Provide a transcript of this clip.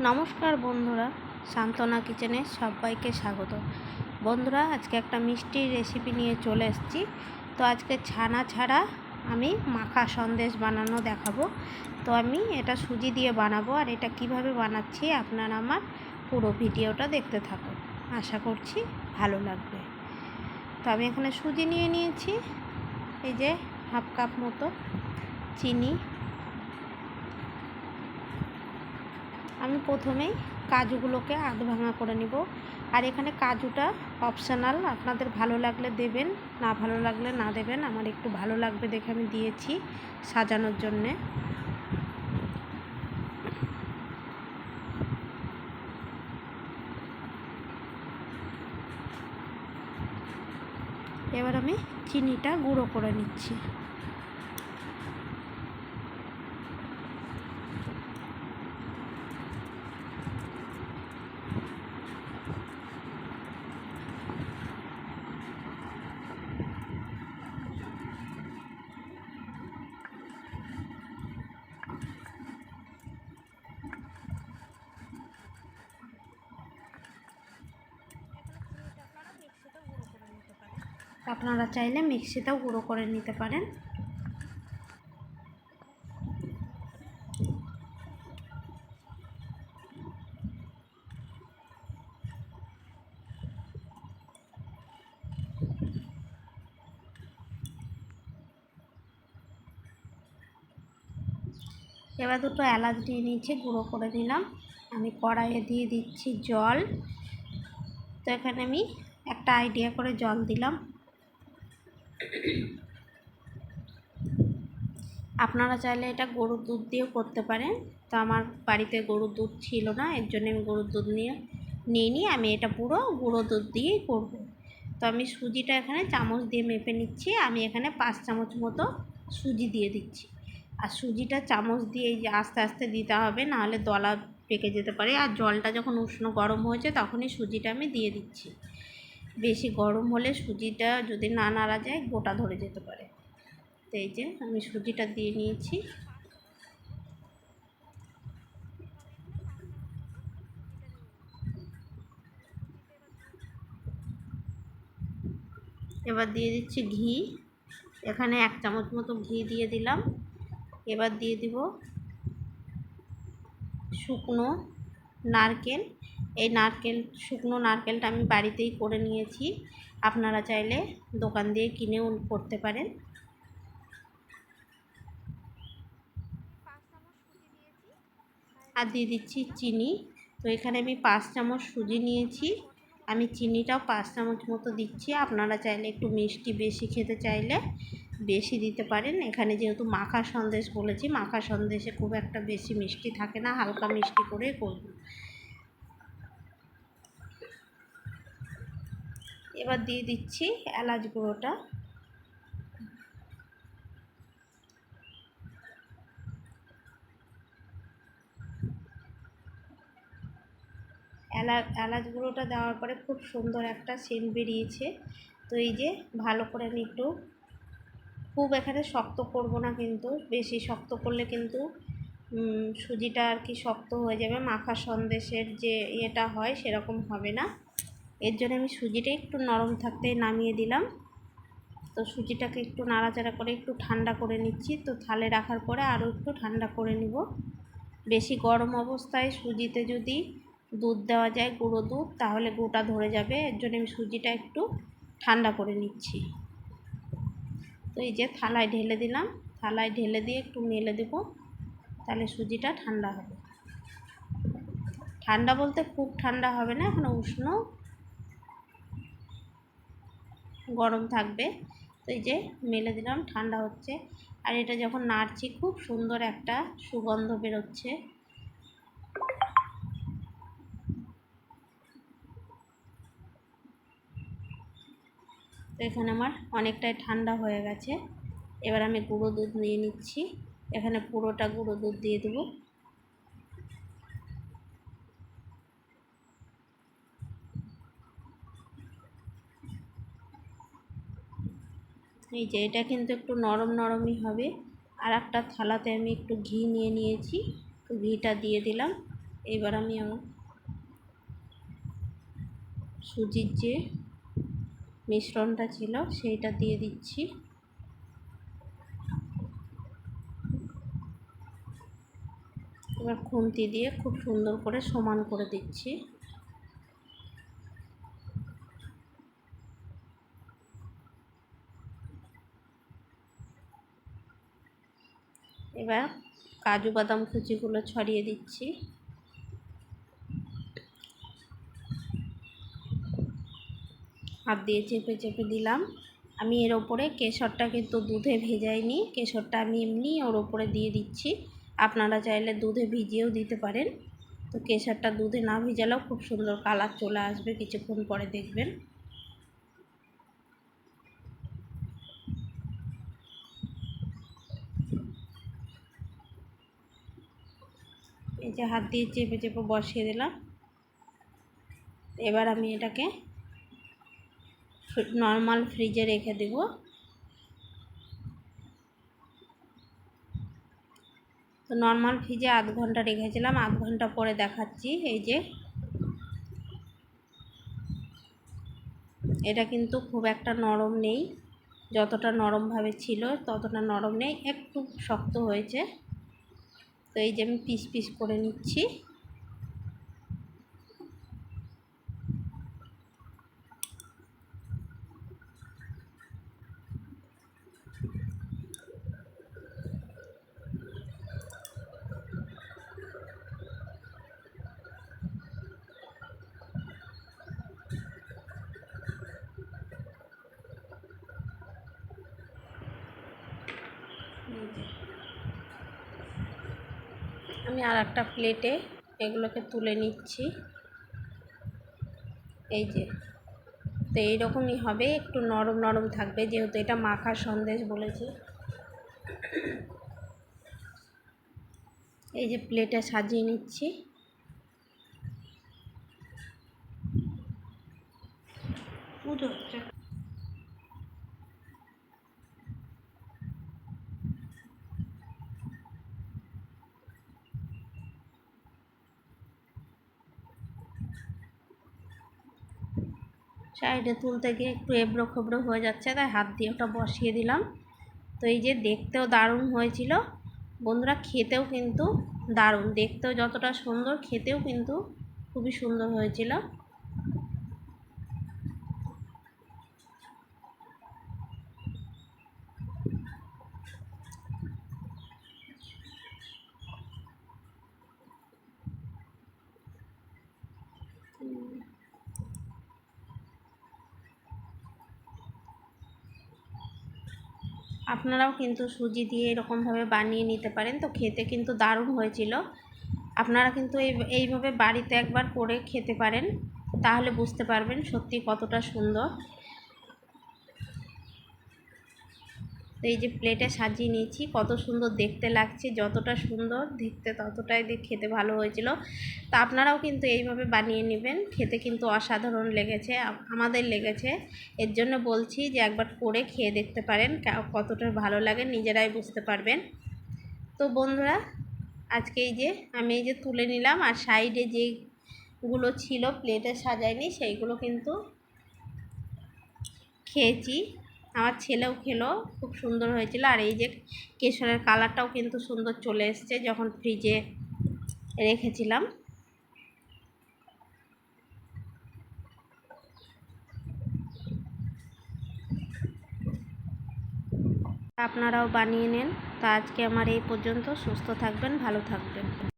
নমস্কার বন্ধুরা, সান্ত্বনা কিচেনে সবাইকে স্বাগত। বন্ধুরা, আজকে একটা মিষ্টির রেসিপি নিয়ে চলে এসেছি। তো আজকে ছানা ছাড়া আমি মাখা সন্দেশ বানানো দেখাবো। তো আমি এটা সুজি দিয়ে বানাবো আর এটা কীভাবে বানাচ্ছি আপনারা আমার পুরো ভিডিওটা দেখতে থাকুন। আশা করছি ভালো লাগবে। তো আমি এখানে সুজি নিয়ে নিয়েছি, এই যে হাফ কাপ মতো চিনি আমি প্রথমেই কাজুগুলোকে আধ ভাঙা করে নিব। আর এখানে কাজুটা অপশানাল আপনাদের ভালো লাগলে দেবেন, না ভালো লাগলে না দেবেন, আমার একটু ভালো লাগবে দেখে আমি দিয়েছি সাজানোর জন্যে। এবার আমি চিনিটা গুঁড়ো করে নিচ্ছি। আপনারা চাইলে মিক্সিতেও গুঁড়ো করে নিতে পারেন। এবার দুটো এলাচ দিয়ে নিয়েছি, গুঁড়ো করে দিলাম আমি কড়াইয়ে দিয়ে দিচ্ছি জল। তো এখানে আমি একটা আইডিয়া করে জল দিলাম। আপনারা চাইলে এটা গরুর দুধ দিয়েও করতে পারেন। তো আমার বাড়িতে গরুর দুধ ছিল না, এর জন্য আমি গরুর দুধ নিয়ে নিয়ে নিই আমি এটা পুরো গুঁড়ো দুধ দিয়েই করব। তো আমি সুজিটা এখানে চামচ দিয়ে মেপে নিচ্ছি, আমি এখানে পাঁচ চামচ মতো সুজি দিয়ে দিচ্ছি। আর সুজিটা চামচ দিয়ে আস্তে আস্তে দিতে হবে, নাহলে দলা পেকে যেতে পারে। আর জলটা যখন উষ্ণ গরম হয়েছে, তখনই সুজিটা আমি দিয়ে দিচ্ছি। বেশি গরম হলে সুজিটা যদি না নাড়া যায়, গোটা ধরে যেতে পারে। তো এই যে আমি সুজিটা দিয়ে নিয়েছি। এবার দিয়ে দিচ্ছি ঘি। এখানে এক চামচ মতো ঘি দিয়ে দিলাম। এবার দিয়ে দিব শুকনো নারকেল। এই নারকেল, শুকনো নারকেলটা আমি বাড়িতেই করে নিয়েছি। আপনারা চাইলে দোকান দিয়ে কিনেও করতে পারেন। আর দিয়ে দিচ্ছি চিনি। তো এখানে আমি পাঁচ চামচ সুজি নিয়েছি। আমি চিনিটাও পাঁচ চামচ মতো দিচ্ছি। আপনারা চাইলে একটু মিষ্টি বেশি খেতে চাইলে বেশি দিতে পারেন। এখানে যেহেতু মাখা সন্দেশ বলেছি, মাখা সন্দেশে খুব একটা বেশি মিষ্টি থাকে না। হালকা মিষ্টি করে করব। এবার দিয়ে দিচ্ছি এলাচ গুঁড়োটা। এলাচ এলাচ গুঁড়োটা দেওয়ার পরে খুব সুন্দর একটা সেন্ট বেরিয়েছে। তো এই যে ভালো করে আমি একটু খুব এখানে শক্ত করব না কিন্তু, বেশি শক্ত করলে কিন্তু সুজিটা আর কি শক্ত হয়ে যাবে। মাখা সন্দেশের যে ইয়েটা হয় সেরকম হবে না। এর জন্য আমি সুজিটা একটু নরম থাকতে নামিয়ে দিলাম। তো সুজিটাকে একটু নাড়াচাড়া করে একটু ঠান্ডা করে নিচ্ছি। তো থালে রাখার পরে আরও একটু ঠান্ডা করে নিব। বেশি গরম অবস্থায় সুজিতে যদি দুধ দেওয়া যায়, গুঁড়ো দুধ, তাহলে গোটা ধরে যাবে। এর জন্য আমি সুজিটা একটু ঠান্ডা করে নিচ্ছি। তো এই যে থালায় ঢেলে দিলাম। থালায় ঢেলে দিয়ে একটু মেলে দেবো। তাহলে সুজিটা ঠান্ডা হবে। ঠান্ডা বলতে খুব ঠান্ডা হবে না, এখন উষ্ণ। গরম থাকবে। তো এই যে মেলে দিলাম, ঠান্ডা হচ্ছে। আর এটা যখন নাড়ছি, খুব সুন্দর একটা সুগন্ধ বেরোচ্ছে। তো এখানে আমার অনেকটাই ঠান্ডা হয়ে গেছে। এবার আমি গুঁড়ো দুধ নিয়ে নিচ্ছি। এখানে পুরোটা গুঁড়ো দুধ দিয়ে দেবো। এই যে, এটা কিন্তু একটু নরম নরমই হবে। আর একটা থালাতে আমি একটু ঘি নিয়ে নিয়েছি। ঘিটা দিয়ে দিলাম। এবার আমি আমার সুজির যে মিশ্রণটা ছিল, সেইটা দিয়ে দিচ্ছি। এবার খুন্তি দিয়ে খুব সুন্দর করে সমান করে দিচ্ছি। এবার কাজু বাদাম কুচিগুলো ছড়িয়ে দিচ্ছি। হাত দিয়ে চেপে চেপে দিলাম। আমি এর ওপরে কেশরটা কিন্তু দুধে ভেজাইনি। কেশরটা আমি এমনি ওর ওপরে দিয়ে দিচ্ছি। আপনারা চাইলে দুধে ভিজিয়েও দিতে পারেন। তো কেশরটা দুধে না ভিজালেও খুব সুন্দর কালার চলে আসবে, কিছুক্ষণ পরে দেখবেন। যে হাত দিয়ে চেপে চেপে বসিয়ে দিলাম। এবার আমি এটাকে নর্মাল ফ্রিজে রেখে দেব। তো নর্মাল ফ্রিজে আধ ঘণ্টা রেখেছিলাম, আধ ঘণ্টা পরে দেখাচ্ছি। এই যে এটা কিন্তু খুব একটা নরম নেই, যতটা নরমভাবে ছিল ততটা নরম নেই, একটু শক্ত হয়েছে। তো এই যে আমি পিস পিস করে নিচ্ছি। আমি আর একটা প্লেটে এগুলোকে তুলে নিচ্ছি। এই যে, তো এইরকমই হবে, একটু নরম নরম থাকবে, যেহেতু এটা মাখা সন্দেশ বলেছে। এই যে প্লেটে সাজিয়ে নিচ্ছি। পুজো সাইডে তুলতে গিয়ে একটু এবড়ো খবড়ো হয়ে যাচ্ছে, তাই হাত দিয়ে ওটা বসিয়ে দিলাম। তো এই যে দেখতেও দারুণ হয়েছিল। বন্ধুরা, খেতেও কিন্তু দারুণ। দেখতেও যতটা সুন্দর, খেতেও কিন্তু খুবই সুন্দর হয়েছিল। আপনারাও কিন্তু সুজি দিয়ে এরকমভাবে বানিয়ে নিতে পারেন। তো খেতে কিন্তু দারুণ হয়েছিল। আপনারা কিন্তু এই, এইভাবে বাড়িতে একবার করে খেতে পারেন। তাহলে বুঝতে পারবেন সত্যি কতটা সুন্দর। তো এই যে প্লেটে সাজিয়ে নিয়েছি। কত সুন্দর দেখতে লাগছে, যতটা সুন্দর দেখতে ততটাই খেতে ভালো হয়েছিল। তা আপনারাও কিন্তু এইভাবে বানিয়ে নেবেন। খেতে কিন্তু অসাধারণ লেগেছে আমাদের লেগেছে। এর জন্য বলছি যে একবার করে খেয়ে দেখতে পারেন কতটা ভালো লাগে, নিজেরাই বুঝতে পারবেন। তো বন্ধুরা, আজকে এই যে আমি এই যে তুলে নিলাম, আর সাইডে যেগুলো ছিল প্লেটে সাজায়নি সেইগুলো কিন্তু খেয়েছি। আমার ছেলেও খেলো, খুব সুন্দর হয়েছিল। আর এই যে কেশরের কালারটাও কিন্তু সুন্দর চলে এসছে যখন ফ্রিজে রেখেছিলাম। আপনারাও বানিয়ে নেন। তা আজকে আমার এই পর্যন্ত। সুস্থ থাকবেন, ভালো থাকবেন।